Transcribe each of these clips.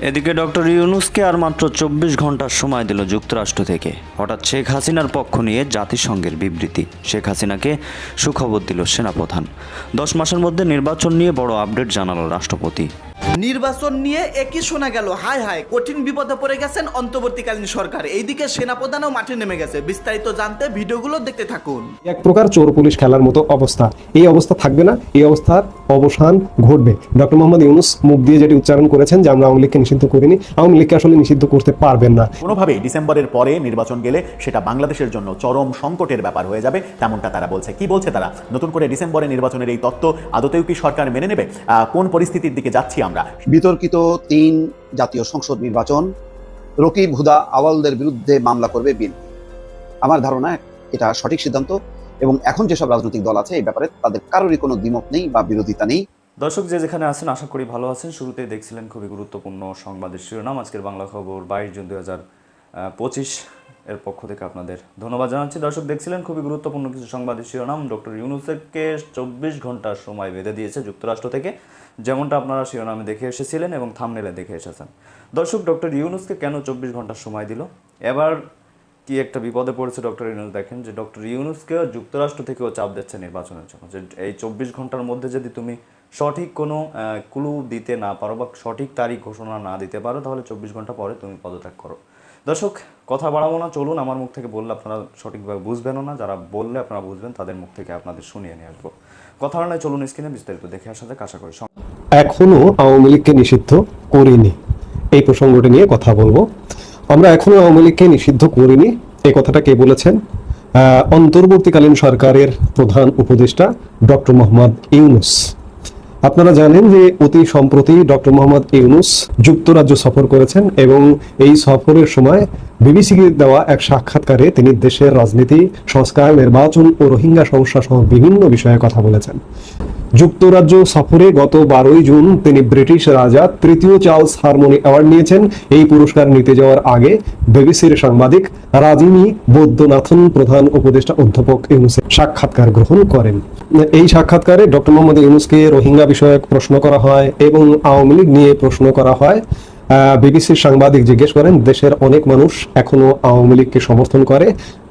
এদিকে ডক্টর ইউনুসকে আর মাত্র চব্বিশ ঘণ্টার সময় দিল যুক্তরাষ্ট্র থেকে। হঠাৎ শেখ হাসিনার পক্ষ নিয়ে জাতিসংঘের বিবৃতি। শেখ হাসিনাকে সুখবর দিল সেনাপ্রধান। দশ মাসের মধ্যে নির্বাচন নিয়ে বড় আপডেট জানালো রাষ্ট্রপতি। নির্বাচন নিয়ে একই শোনা গেল হায় হায় কঠিন বিপদে পড়ে গেছেন অন্তর্বর্তীকালীন সরকার। এইদিকে সেনাপ্রধানও মাঠে নেমে গেছে। বিস্তারিত জানতে ভিডিওগুলো দেখতে থাকুন। এক প্রকার চোর পুলিশ খেলার মতো অবস্থা। এই অবস্থা থাকবে না এই অবস্থার অবসান ঘটবে। ডক্টর মোহাম্মদ ইউনুস মুখ দিয়ে যেটি উচ্চারণ করেছেন যে আমরা আওয়ামী লীগকে নিষিদ্ধ করিনি আওয়ামী লীগকে আসলে নিষিদ্ধ করতে পারবেন না। কোনোভাবেই ডিসেম্বরের পরে নির্বাচন গেলে সেটা বাংলাদেশের জন্য চরম সংকটের ব্যাপার হয়ে যাবে তেমনটা তারা বলছে। কি বলছে তারা? নতুন করে ডিসেম্বরে নির্বাচনের এই তত্ত্ব আদতেও কি সরকার মেনে নেবে? আহ, কোন পরিস্থিতির দিকে যাচ্ছি আমরা। বিতর্কিত তিন জাতীয় সংসদ নির্বাচন, রকিব হুদা আওয়ালদের বিরুদ্ধে মামলা করবে বিএনপি। আমার ধারণা, এটা সঠিক সিদ্ধান্ত এবং এখন যেসব রাজনৈতিক দল আছে, এই ব্যাপারে তাদের কারোরই কোনো দ্বিমত নেই বা বিরোধিতা নেই। দর্শক, যে যেখানে আছেন, আশা করি ভালো আছেন। শুরুতেই দেখছিলেন খুবই গুরুত্বপূর্ণ সংবাদের শিরোনাম। আজকের বাংলা খবর বাইশ জুন দুই হাজার পঁচিশ এর পক্ষ থেকে আপনাদের ধন্যবাদ জানাচ্ছি। দর্শক, দেখছিলেন খুবই গুরুত্বপূর্ণ কিছু সংবাদের শিরোনাম। ডক্টর ইউনুসেফকে চব্বিশ ঘণ্টার সময় বেঁধে দিয়েছে যুক্তরাষ্ট্র থেকে। যেমনটা আপনারা শিরোনামে দেখে এসেছিলেন এবং থামনেলে দেখে এসেছেন। দর্শক, ডক্টর ইউনুসকে কেন চব্বিশ ঘণ্টা সময় দিল? এবার কি একটা বিপদে পড়েছে ডক্টর ইউনুস? দেখেন যে ডক্টর ইউনুসকেও যুক্তরাষ্ট্র থেকেও চাপ দিচ্ছে নির্বাচনের জন্য। যে এই চব্বিশ ঘণ্টার মধ্যে যদি তুমি সঠিক কোনো ক্লু দিতে না পারো বা সঠিক তারিখ ঘোষণা না দিতে পারো, তাহলে চব্বিশ ঘণ্টা পরে তুমি পদত্যাগ করো। দর্শক, কথা বাড়াবো না, চলুন। আমার মুখ থেকে বললে আপনারা সঠিকভাবে বুঝবেনও না। যারা বললে আপনারা বুঝবেন, তাদের মুখ থেকে আপনাদের শুনিয়ে নিয়ে আসব। কথা নয় চলুন স্ক্রিনে বিস্তারিত দেখে আসাতে আশা করি সং- এখনও আওয়ামী লীগকে নিষিদ্ধ করিনি। এই প্রসঙ্গটি নিয়ে কথা বলব। আমরা এখনও আওয়ামী লীগকে নিষিদ্ধ করিনি এই কথাটা কে বলেছেন? অন্তর্বর্তীকালীন সরকারের প্রধান উপদেষ্টা ডক্টর মোহাম্মদ ইউনুস। আপনারা জানেন যে অতি সম্প্রতি ডক্টর মোহাম্মদ ইউনুস যুক্তরাজ্য সফর করেছেন এবং এই সফরের সময় বিবিসিকে দেওয়া এক সাক্ষাৎকারে তিনি দেশের রাজনীতি, সংস্কার, নির্বাচন ও রোহিঙ্গা সমস্যা সহ বিভিন্ন বিষয়ে কথা বলেছেন। যুক্তরাজ্য সফরে গত বারোই জুন তিনি ব্রিটিশ রাজা তৃতীয় চার্লস হারমোনি অ্যাওয়ার্ড নিয়েছেন। এই পুরস্কার নিতে যাওয়ার আগে বিবিসির সাংবাদিক রাজিনী বৈদ্যনাথন, প্রধান উপদেষ্টা অধ্যাপক ইউনুসের সাক্ষাৎকার গ্রহণ করেন। এই সাক্ষাৎকারে ডক্টর মোহাম্মদ ইউনুসকে রোহিঙ্গা বিষয়ক প্রশ্ন করা হয় এবং আওয়ামী লীগ নিয়ে প্রশ্ন করা হয়। বিবিসির সাংবাদিক জিজ্ঞেস করেন, দেশের অনেক মানুষ এখনও আওয়ামী লীগকে সমর্থন করে।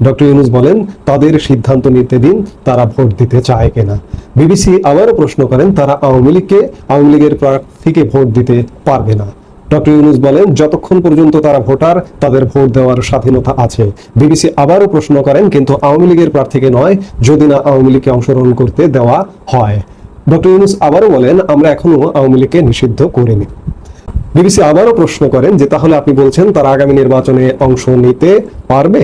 ডক্টর ইউনুস বলেন, তাদের সিদ্ধান্ত নিতে দিন, তারা ভোট দিতে চায় কিনা? বিবিসি আবারও প্রশ্ন করেন, তারা আওয়ামী লীগকে, আওয়ামী লীগের প্রার্থীকে ভোট দিতে পারবে না। ডক্টর ইউনুস বলেন, যতক্ষণ পর্যন্ত তারা ভোটার, তাদের ভোট দেওয়ার স্বাধীনতা আছে। বিবিসি আবারও প্রশ্ন করেন, কিন্তু আওয়ামী লীগের প্রার্থীকে নয়, যদি না আওয়ামী লীগকে অংশগ্রহণ করতে দেওয়া হয়। ডক্টর ইউনুস আবারও বলেন, আমরা এখনও আওয়ামী লীগকে নিষিদ্ধ করিনি। বিবিসি আবারও প্রশ্ন করেন যে তাহলে আপনি বলছেন তারা আগামী নির্বাচনে অংশ নিতে পারবে?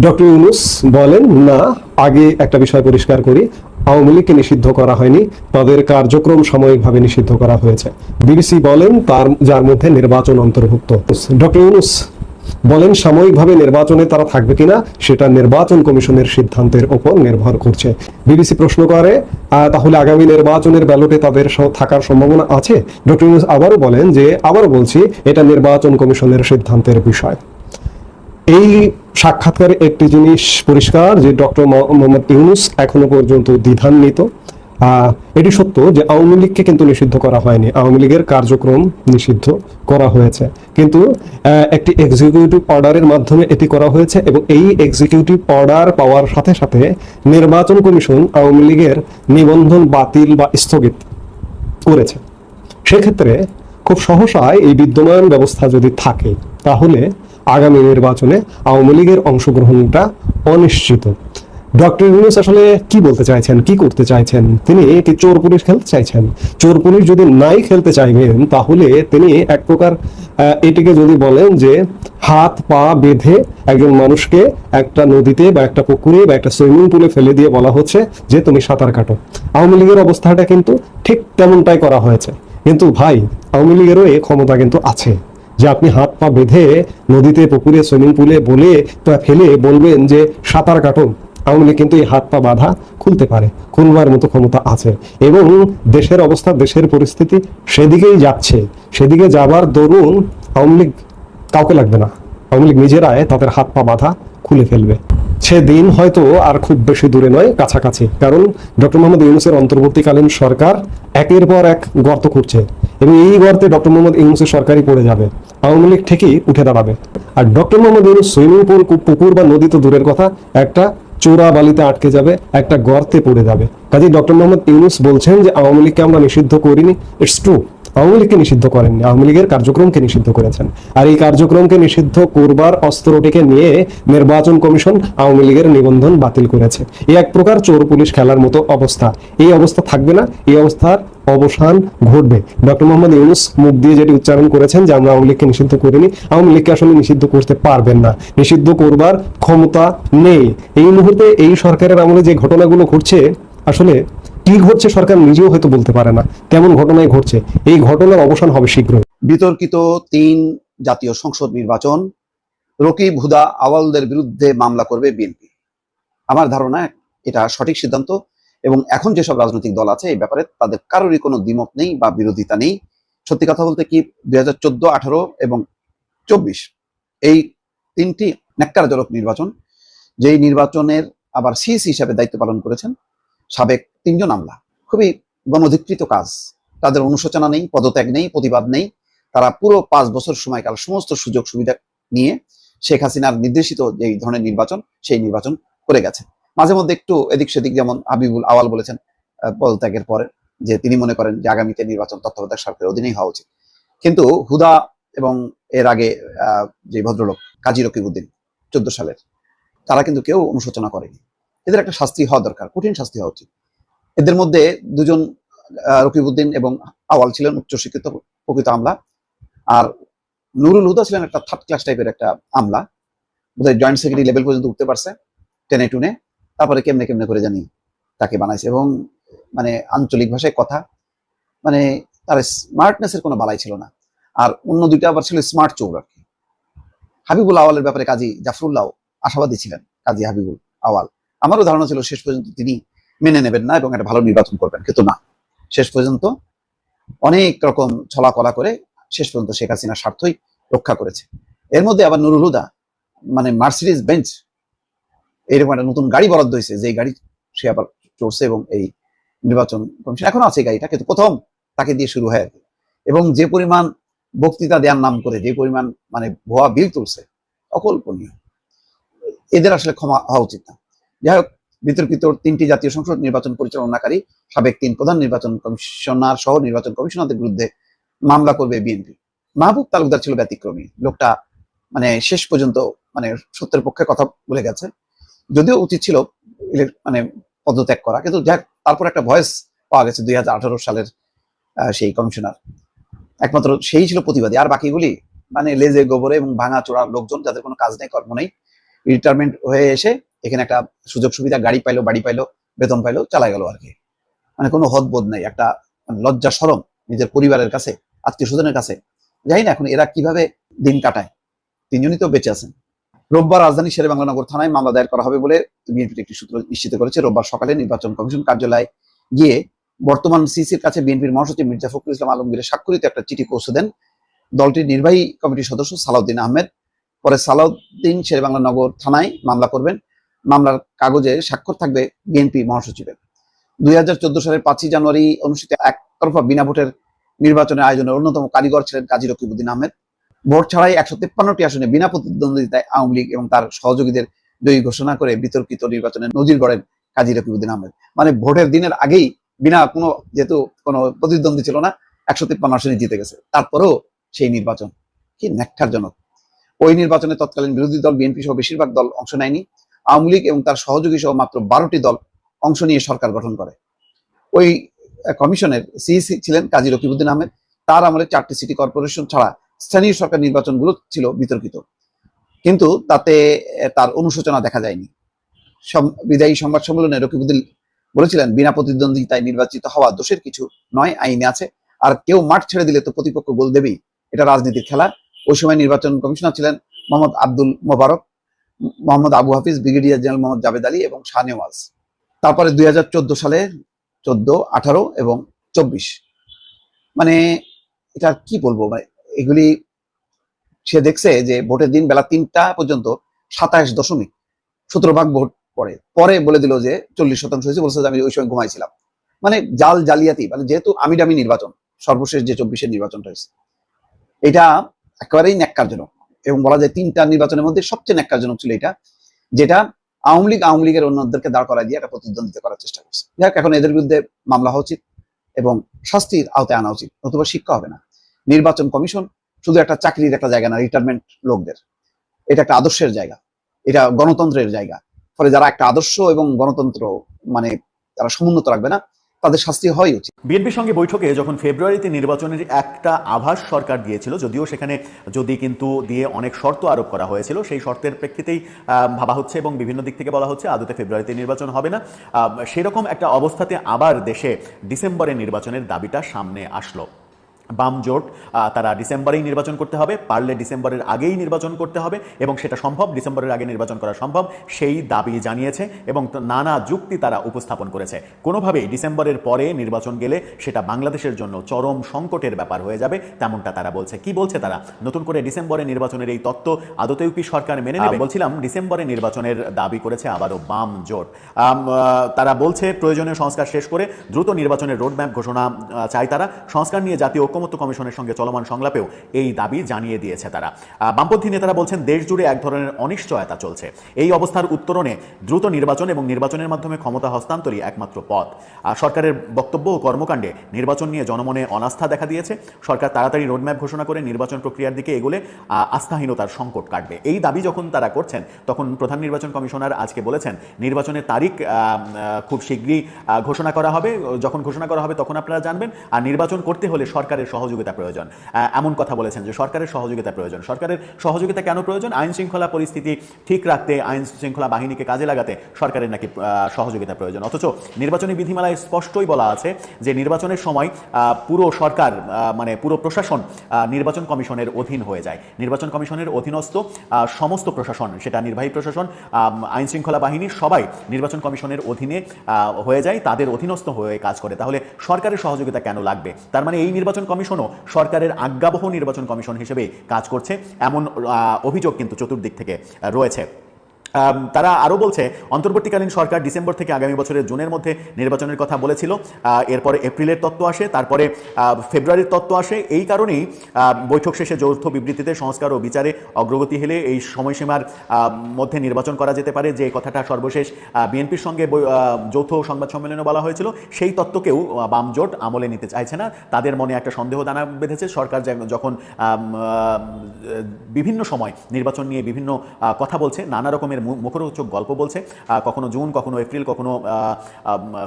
ডক্টর ইউনুস বলেন, না, আগে একটা বিষয় পরিষ্কার করি। আওয়ামী লীগকে নিষিদ্ধ করা হয়নি। তাদের কার্যক্রম সাময়িকভাবে নিষিদ্ধ করা হয়েছে। বিবিসি বলেন, তার, যার মধ্যে নির্বাচন অন্তর্ভুক্ত। ডক্টর ইউনুস বলেন সাময়িকভাবে নির্বাচনে তারা থাকবে কিনা, সেটা নির্বাচন কমিশনের সিদ্ধান্তের ওপর নির্ভর করছে। বিবিসি প্রশ্ন করে তাহলে আগামী নির্বাচনের ব্যালটে তাদের থাকার সম্ভাবনা আছে? ডক্টর ইউনুস আবারও বলেন যে, আবারও বলছি, এটা নির্বাচন কমিশনের সিদ্ধান্তের বিষয়। এই সাক্ষাৎকারে একটি জিনিস পরিষ্কার যে ডক্টর মোহাম্মদ ইউনুস এখনও পর্যন্ত দ্বিধান্বিত। এটি সত্য যে আওয়ামী লীগকে কিন্তু নিষিদ্ধ করা হয়নি। আওয়ামী লীগের কার্যক্রম নিষিদ্ধ করা হয়েছে। কিন্তু একটি এক্সিকিউটিভ অর্ডারের মাধ্যমে এটি করা হয়েছে এবং এই এক্সিকিউটিভ অর্ডার পাওয়ার সাথে সাথে নির্বাচন কমিশন আওয়ামী লীগের নিবন্ধন বাতিল বা স্থগিত করেছে। সেক্ষেত্রে খুব সহসায় এই বিদ্যমান ব্যবস্থা যদি থাকে, তাহলে আগামী নির্বাচনে আওয়ামী লীগের অংশগ্রহণটা অনিশ্চিত। ডক্টর ইউনুস আসলে কি বলতে চাইছেন? কি করতে চাইছেন? তিনি কি চোর পুলিশ খেলতে চাইছেন? চোর পুলিশ যদি নাই খেলতে চাইবেন, তাহলে তিনি এক প্রকার এটিকে যদি বলেন যে হাত, পা বেঁধে একজন মানুষকে একটা নদীতে বা একটা পুকুরে বা একটা সুইমিং পুলে ফেলে দিয়ে বলা হচ্ছে যে তুমি সাঁতার কাটো। আওয়ামী লীগের অবস্থাটা কিন্তু ঠিক তেমনটাই করা হয়েছে। কিন্তু ভাই, আওয়ামী লীগেরও এই ক্ষমতা কিন্তু আছে। যে আপনি হাত, পা বেঁধে নদীতে, পুকুরে, সুইমিং পুলে বলে ফেলে বলবেন যে সাঁতার কাটুন আওয়ামী কিন্তু এই হাত পা বাঁধা খুলতে পারে, খুলবার মতো ক্ষমতা আছে এবং দেশের অবস্থা, দেশের পরিস্থিতি সেদিকেই যাচ্ছে। সেদিকে যাবার দরুন আওয়ামী লীগ কাউকে লাগবে না। আওয়ামী লীগ নিজেরাই তাদের হাত পা বাঁধা খুলে ফেলবে। সে দিন হয়তো আর খুব বেশি দূরে নয়, কাছাকাছি। কারণ ডক্টর মোহাম্মদ ইউনুসের অন্তর্বর্তীকালীন সরকার একের পর এক গর্ত খুঁড়ছে এবং এই গর্তে ডক্টর মোহাম্মদ ইউনুসের সরকারই পড়ে যাবে। আওয়ামী লীগ ঠিকই উঠে দাঁড়াবে। আর doctor Mohammad Yunus swimming pool পুকুর বা নদী তো দূরের কথা, একটা চোরা বালিতে আটকে যাবে, একটা গর্তে পড়ে যাবে। কাজে ডক্টর মোহাম্মদ ইউনুস বলছেন যে আওয়ামী লীগকে আমরা নিষিদ্ধ করিনি। ইটস ট্রু আওয়ামী লীগকে নিষিদ্ধ করেননি আওয়ামী লীগের কার্যক্রমকে নিষিদ্ধ করেছেন। আর এই কার্যক্রমকে নিষিদ্ধ করবার অস্ত্রটিকে নিয়ে নির্বাচন কমিশন আওয়ামী লীগের নিবন্ধন বাতিল করেছে। এই এক প্রকার চোর পুলিশ খেলার মতো অবস্থা। এই অবস্থা থাকবে না, এই অবস্থার অবসান ঘটবে। ডক্টর মোহাম্মদ ইউনুস মুখ দিয়ে যেটি উচ্চারণ করেছেন যে, আমরা আওয়ামী লীগকে নিষিদ্ধ করিনি আওয়ামী লীগকে আসলে নিষিদ্ধ করতে পারবেন না। নিষিদ্ধ করবার ক্ষমতা নেই। এই মুহূর্তে এই সরকারের আমলে যে ঘটনাগুলো ঘটছে, আসলে কি ঘটছে সরকার নিজেও হয়তো বলতে পারে না। কেমন ঘটনায় ঘটছে? এই ঘটনার অবসান হবে শীঘ্রই। বিতর্কিত তিন জাতীয় সংসদ নির্বাচন, রকিব হুদা আওয়ালদের বিরুদ্ধে মামলা করবে বিএনপি। আমার ধারণা, এটা সঠিক সিদ্ধান্ত এবং এখন যেসব রাজনৈতিক দল আছে, এই ব্যাপারে তাদের কারোরই কোনো দ্বিমত নেই বা বিরোধিতা নেই। সত্যি কথা বলতে কি, দুই হাজার চোদ্দ, আঠারো এবং চব্বিশ, এই তিনটি ন্যাক্কারজনক নির্বাচন, যেই নির্বাচনের আবার সিএসি হিসাবে দায়িত্ব পালন করেছেন সাবেক তিনজন আমলা। খুবই গণধিকৃত কাজ। তাদের অনুশোচনা নেই, পদত্যাগ নেই, প্রতিবাদ নেই। তারা পুরো পাঁচ বছর সময়কাল সমস্ত সুযোগ সুবিধা নিয়ে শেখ হাসিনার নির্দেশিত যে ধরনের নির্বাচন, সেই নির্বাচন করে গেছে মাঝে মধ্যে একটু এদিক সেদিক যেমন হাবিবুল আওয়াল বলেছেন পদত্যাগের পরে যে তিনি মনে করেন যে আগামীতে নির্বাচন তত্ত্বাবধায়ক সরকারের অধীনেই হওয়া উচিত। কিন্তু হুদা এবং এর আগে যে ভদ্রলোক কাজী রকিবউদ্দিন, চোদ্দ সালের, তারা কিন্তু কেউ অনুশোচনা করেনি। এদের একটা শাস্তি হওয়া দরকার, কঠিন শাস্তি হওয়া উচিত। এদের মধ্যে দুজন রকিবউদ্দিন এবং আওয়াল ছিলেন উচ্চশিক্ষিত প্রকৃত আমলা। আর নুরুল হুদা ছিলেন একটা থার্ড ক্লাস টাইপের একটা আমলা। বোধহয় জয়েন্ট সেক্রেটারি লেভেল পর্যন্ত উঠতে পারছে, টেনে টুনে। তারপরে কেমনে কেমনে করে জানি তাকে বানাইছে এবং মানে আঞ্চলিক ভাষায় কথা মানে তার স্মার্টনেসের কোনো বালাই ছিল না। আর অন্য দুইটা আবার ছিল স্মার্ট চোর আর কি। হাবিবুল আওয়ালের ব্যাপারে কাজী জাফরুল্লাহ আশাবাদী ছিলেন, কাজী হাবিবুল আওয়াল আমারও ধারণা ছিল শেষ পর্যন্ত তিনি মেনে নেবেন না এবং একটা ভালো নির্বাচন করবেন, কিন্তু না। শেষ পর্যন্ত অনেক রকম ছলা কলা করে শেষ পর্যন্ত শেখ হাসিনার স্বার্থই রক্ষা করেছে। এর মধ্যে আবার নুরুল হুদা মানে মার্সিডিজ বেঞ্চ এরকম একটা নতুন গাড়ি বরাদ্দ হয়েছে যে গাড়ি সে আবার চড়ছে এবং এই নির্বাচন কমিশন এখনও আছে গাড়িটা, কিন্তু প্রথম তাকে দিয়ে শুরু হয়। এবং যে পরিমাণ বক্তৃতা দেওয়ার নাম করে, যে পরিমাণ মানে ভুয়া বিল তুলছে, অকল্পনীয়। এদের আসলে ক্ষমা হওয়া উচিত না। যাই হোক, বিতর্কিত তিনটি জাতীয় সংসদ নির্বাচন পরিচালনাকারী সাবেক তিন প্রধান নির্বাচন কমিশনার সহ নির্বাচন কমিশনারদের বিরুদ্ধে মামলা করবে বিএনপি। মাহবুব তালুকদার ছিল ব্যতিক্রমী। লোকটা মানে শেষ পর্যন্ত মানে সত্যের পক্ষে কথা বলে গেছে। যদিও উচিত ছিল মানে পদত্যাগ করা, কিন্তু যাক তারপর একটা ভয়েস পাওয়া গেছে দুই হাজার আঠারো সালের সেই কমিশনার। একমাত্র সেই ছিল প্রতিবাদী। আর বাকিগুলি মানে লেজে গোবরে এবং ভাঙা চোরা লোকজন যাদের কোনো কাজ নেই, কর্ম নেই রিটায়ারমেন্ট হয়ে এসে এখানে একটা সুযোগ সুবিধা, গাড়ি পাইলো, বাড়ি পাইলো, বেতন পাইলো চালা গেল আর কি। মানে কোনো হদবোধ নাই, একটা মানে লজ্জা সরম নিজের পরিবারের কাছে আত্মীয় স্বজনের কাছে। জানি না এখন এরা কীভাবে দিন কাটায়। তিনজনই তো বেঁচে আছেন। রোববার রাজধানী শেরে বাংলানগর থানায় মামলা দায়ের করা হবে বলে বিএনপির একটি সূত্র নিশ্চিত করেছে। রোববার সকালে নির্বাচন কমিশন কার্যালয়ে গিয়ে বর্তমান সিসির কাছে বিএনপির মহাসচিব মির্জা ফখরুল ইসলাম আলমগীরের স্বাক্ষরিত একটা চিঠি পৌঁছে দেন দলটির নির্বাহী কমিটির সদস্য সালাউদ্দিন আহমেদ। পরে সালাউদ্দিন শেরে বাংলা নগর থানায় মামলা করবেন। মামলার কাগজে স্বাক্ষর থাকবে বিএনপি মহাসচিবের। দুই হাজার চোদ্দ সালের পাঁচই জানুয়ারি অনুষ্ঠিত একতরফা বিনা ভোটের নির্বাচনের আয়োজনের অন্যতম কারিগর ছিলেন কাজী রকিবউদ্দিন আহমেদ। ভোট ছাড়াই একশো তেপ্পান্নটি আসনে বিনা প্রতিদ্বন্দ্বিতায় আওয়ামী লীগ এবং তার সহযোগীদের জয়ী ঘোষণা করে বিতর্কিত নির্বাচনে নজির গড়েন কাজী রকিবউদ্দিন আহমেদ। মানে ভোটের দিনের আগেই বিনা কোনো যেহেতু কোনো প্রতিদ্বন্দ্বী ছিল না, একশো তিপ্পান্ন আসনে জিতে গেছে। তারপরেও সেই নির্বাচন কি ন্যাক্কারজনক ওই নির্বাচনে তৎকালীন বিরোধী দল, বিএনপি সহ বেশিরভাগ দল অংশ নেয়নি। আওয়ামী লীগ এবং তার সহযোগী সহ মাত্র বারোটি দল অংশ নিয়ে সরকার গঠন করে। ওই কমিশনের সিইসি ছিলেন কাজী রকিবউদ্দিন আহমেদ। তার আমলে চারটি সিটি কর্পোরেশন ছাড়া স্থানীয় সরকার নির্বাচনগুলো ছিল বিতর্কিত। কিন্তু তাতে তার অনুশোচনা দেখা যায়নি। বিদায়ী সংবাদ সম্মেলনে রকিবুদ্দিন বলেছিলেন, বিনা প্রতিদ্বন্দ্বিতায় নির্বাচিত হওয়া দোষের কিছু নয়, আইনে আছে। আর কেউ মাঠ ছেড়ে দিলে তো প্রতিপক্ষ গোল দেবেই। এটা রাজনীতির খেলা। ওই সময় নির্বাচন কমিশনার ছিলেন মোহাম্মদ আব্দুল মোবারক। মোহাম্মদ আবু হাফিজ ব্রিগেডিয়ার জেনারেল মোহাম্মদ জাভেদ আলী এবং শাহনেওয়াজ তারপরে দুই হাজার চোদ্দ সালে চোদ্দ, আঠারো এবং চব্বিশ। মানে এটা কি বলব মানে এগুলি সে দেখছে যে ভোটের দিন বেলা তিনটা পর্যন্ত সাতাশ দশমিক সতেরো ভাগ ভোট পড়ে। পরে বলে দিল যে চল্লিশ শতাংশ হয়েছে, বলছে যে আমি ওই সময় ঘুমাইছিলাম। মানে জাল জালিয়াতি মানে যেহেতু আমি ডামি নির্বাচন, সর্বশেষ যে চব্বিশের নির্বাচনটা হয়েছে। এটা একেবারেই ন্যাক্কারজনক। এবং বলা যায় তিনটা নির্বাচনের মধ্যে সবচেয়ে ন্যাক্কারজনক ছিল এটা, যেটা আওয়ামী লীগ, আওয়ামী লীগের অন্যদেরকে দাঁড় করায় দিয়ে একটা প্রতিদ্বন্দ্বিতা করার চেষ্টা করছে। যাক এখন এদের বিরুদ্ধে মামলা হওয়া উচিত এবং শাস্তির আওতায় আনা উচিত নতুবা শিক্ষা হবে না। নির্বাচন কমিশন শুধু একটা চাকরির একটা জায়গা না রিটায়ারমেন্ট লোকদের। এটা একটা আদর্শের জায়গা, এটা গণতন্ত্রের জায়গা। ফলে যারা একটা আদর্শ এবং গণতন্ত্র মানে তারা সমুন্নত রাখবে না তাদের শাস্তি হয় উচিত। বিএনপির সঙ্গে বৈঠকে যখন ফেব্রুয়ারিতে নির্বাচনের একটা আভাস সরকার দিয়েছিল, যদিও সেখানে যদি কিন্তু দিয়ে অনেক শর্ত আরোপ করা হয়েছিল, সেই শর্তের প্রেক্ষিতেই ভাবা হচ্ছে এবং বিভিন্ন দিক থেকে বলা হচ্ছে, আদতে ফেব্রুয়ারিতে নির্বাচন হবে না। সেরকম একটা অবস্থাতে আবার দেশে ডিসেম্বরে নির্বাচনের দাবিটা সামনে আসলো। বাম জোট তারা ডিসেম্বরেই নির্বাচন করতে হবে, পারলে ডিসেম্বরের আগেই নির্বাচন করতে হবে এবং সেটা সম্ভব, ডিসেম্বরের আগে নির্বাচন করা সম্ভব, সেই দাবি জানিয়েছে এবং নানা যুক্তি তারা উপস্থাপন করেছে। কোনোভাবেই ডিসেম্বরের পরে নির্বাচন গেলে সেটা বাংলাদেশের জন্য চরম সংকটের ব্যাপার হয়ে যাবে, তেমনটা তারা বলছে। কি বলছে তারা? নতুন করে ডিসেম্বরে নির্বাচনের এই তত্ত্ব আদতেও কি সরকার মেনে নেবে? বলছিলাম ডিসেম্বরে নির্বাচনের দাবি করেছে আবারও বাম জোট। তারা বলছে প্রয়োজনীয় সংস্কার শেষ করে দ্রুত নির্বাচনের রোডম্যাপ ঘোষণা চায় তারা। সংস্কার নিয়ে জাতীয় ঐক্যমত্য কমিশনের সঙ্গে চলমান সংলাপেও এই দাবি জানিয়ে দিয়েছে তারা। বামপন্থী নেতারা বলছেন দেশ জুড়ে এক ধরনের অনিশ্চয়তা চলছে। এই অবস্থার উত্তরণে দ্রুত নির্বাচন এবং নির্বাচনের মাধ্যমে ক্ষমতা হস্তান্তরই একমাত্র পথ। সরকারের বক্তব্য ও কর্মকাণ্ডে নির্বাচন নিয়ে জনমনে অনাস্থা দেখা দিয়েছে। সরকার তাড়াতাড়ি রোডম্যাপ ঘোষণা করে নির্বাচন প্রক্রিয়ার দিকে এগোলে আস্থাহীনতার সংকট কাটবে। এই দাবি যখন তারা করছেন, তখন প্রধান নির্বাচন কমিশনার আজকে বলেছেন, নির্বাচনের তারিখ খুব শীঘ্রই ঘোষণা করা হবে। যখন ঘোষণা করা হবে, তখন আপনারা জানবেন। আর নির্বাচন করতে হলে সরকারের সহযোগিতা প্রয়োজন। এমন কথা বলেছেন যে সরকারের সহযোগিতা প্রয়োজন। সরকারের সহযোগিতা কেন প্রয়োজন? আইন শৃঙ্খলা পরিস্থিতি ঠিক রাখতে, আইন শৃঙ্খলা বাহিনীকে কাজে লাগাতে সরকারের নাকি সহযোগিতা প্রয়োজন। অথচ নির্বাচনী বিধিমালায় স্পষ্টই বলা আছে যে নির্বাচনের সময় পুরো সরকার মানে পুরো প্রশাসন নির্বাচন কমিশনের অধীন হয়ে যায়। নির্বাচন কমিশনের অধীনস্থ সমস্ত প্রশাসন, সেটা নির্বাহী প্রশাসন আইন শৃঙ্খলা বাহিনী, সবাই নির্বাচন কমিশনের অধীনে হয়ে যায়, তাদের অধীনস্থ হয়ে কাজ করে। তাহলে সরকারের সহযোগিতা কেন লাগবে? তার মানে এই নির্বাচন কমিশনও সরকারের আজ্ঞাবহ নির্বাচন কমিশন হিসেবে কাজ করছে। এমন অভিযোগ কিন্তু চতুর্দিক থেকে রয়েছে। তারা আরও বলছে অন্তর্বর্তীকালীন সরকার ডিসেম্বর থেকে আগামী বছরের জুনের মধ্যে নির্বাচনের কথা বলেছিল। এরপরে এপ্রিলের তত্ত্ব আসে তারপরে ফেব্রুয়ারির তত্ত্ব আসে। এই কারণেই বৈঠক শেষে যৌথ বিবৃতিতে সংস্কার ও বিচারে অগ্রগতি হলে এই সময়সীমার মধ্যে নির্বাচন করা যেতে পারে। যে কথাটা সর্বশেষ বিএনপির সঙ্গে যৌথ সংবাদ সম্মেলনে বলা হয়েছিল সেই তত্ত্বকেও আহ, বাম জোট আমলে নিতে চাইছে না। তাদের মনে একটা সন্দেহ দানা বেঁধেছে। সরকার যখন বিভিন্ন সময় নির্বাচন নিয়ে বিভিন্ন কথা বলছে নানা রকমের মু- মুখরোচক গল্প বলছে কখনো জুন, কখনো এপ্রিল, কখনো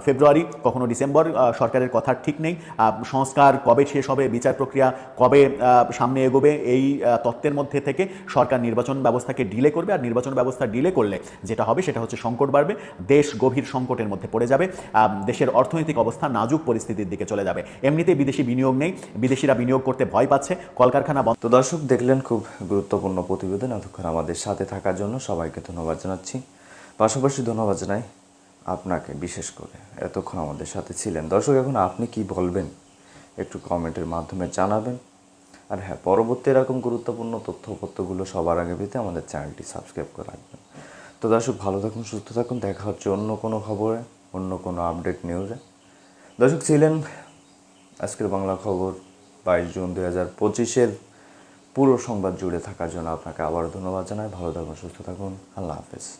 ফেব্রুয়ারি, কখনো ডিসেম্বর সরকারের কথা ঠিক নেই। সংস্কার কবে শেষ হবে, বিচার প্রক্রিয়া কবে সামনে এগোবে, এই তত্ত্বের মধ্যে থেকে সরকার নির্বাচন ব্যবস্থাকে ডিলে করবে, আর নির্বাচন ব্যবস্থা ডিলে করলে যেটা হবে সেটা হচ্ছে সংকট বাড়বে, দেশ গভীর সংকটের মধ্যে পড়ে যাবে দেশের অর্থনৈতিক অবস্থা নাজুক পরিস্থিতির দিকে চলে যাবে। এমনিতেই বিদেশি বিনিয়োগ নেই, বিদেশিরা বিনিয়োগ করতে ভয় পাচ্ছে, কলকারখানা বন্ধ দর্শক, দেখলেন খুব গুরুত্বপূর্ণ প্রতিবেদন এতক্ষণ আমাদের সাথে থাকার জন্য, সবাইকে ধন্যবাদ। জানাচ্ছি। পাশাপাশি ধন্যবাদ জানাই আপনাকে বিশেষ করে। এতক্ষণ আমাদের সাথে ছিলেন। দর্শক, এখন আপনি কি বলবেন? একটু কমেন্টের মাধ্যমে জানাবেন। আর হ্যাঁ পরবর্তী এরকম গুরুত্বপূর্ণ তথ্যপত্রগুলো সবার আগে পেতে আমাদের চ্যানেলটি সাবস্ক্রাইব করে রাখবেন। তো দর্শক, ভালো থাকুন, সুস্থ থাকুন। দেখা হচ্ছে অন্য কোনো খবরে, অন্য কোনো আপডেট নিউজে। দর্শক, ছিলেন আজকের বাংলা খবর বাইশ জুন দুই হাজার পঁচিশের পুরো সংবাদ জুড়ে থাকার জন্য আপনাকে আবারও ধন্যবাদ জানাই। ভালো থাকুন, সুস্থ থাকুন। আল্লাহ হাফেজ।